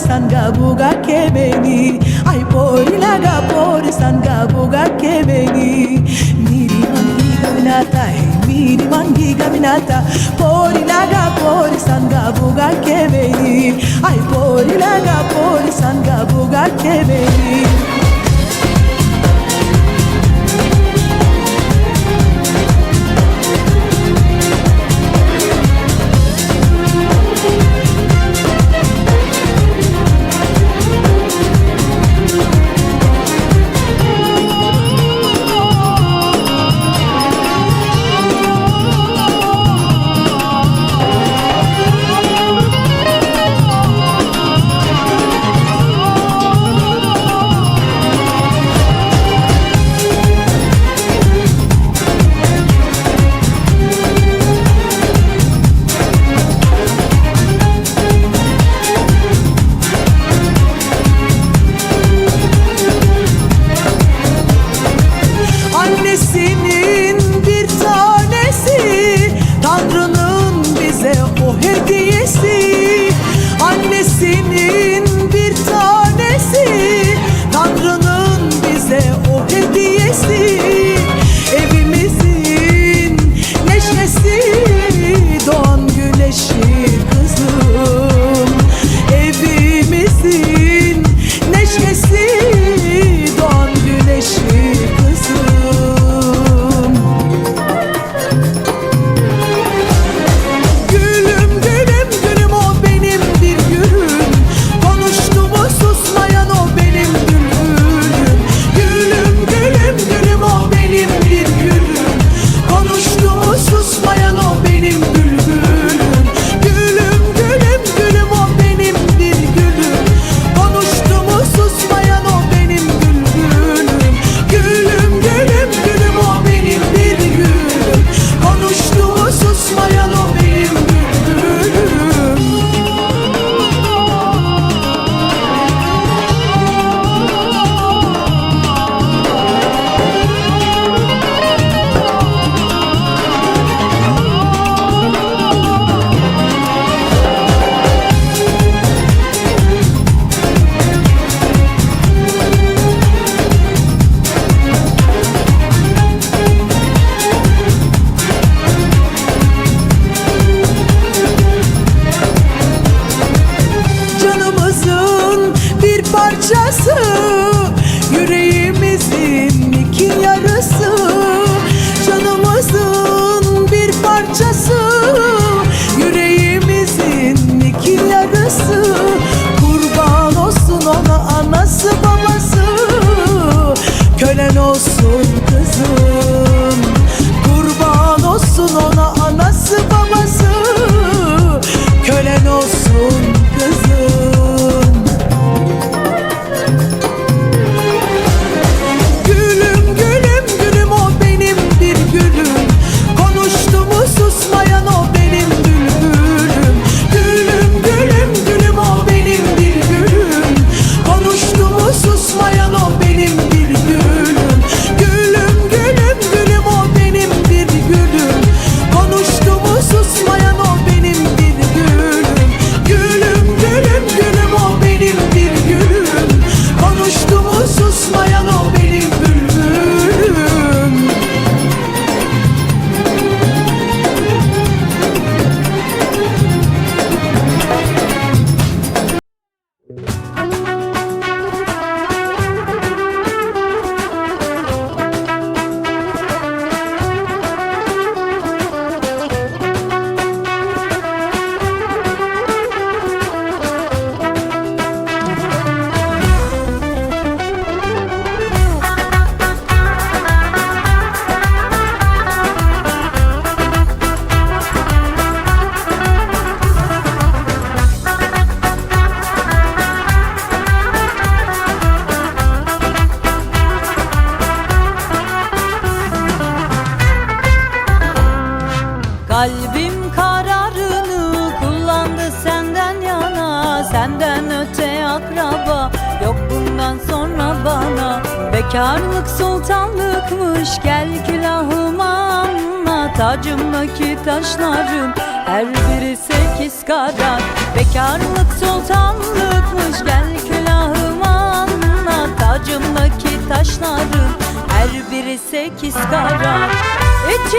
sanga buga kemeni Ay porilaga pori sanga buga kemeni Miri mangi gaminata hey miri mangi gaminata Porilaga pori sanga buga kemeni Ay porilaga pori sanga buga kemeni parçası Karlık sultanlıkmış gel külahım anla. Tacımdaki taşların her biri sekiz karat Bekarlık sultanlıkmış gel külahım anla. Tacımdaki taşların her biri sekiz karat Üç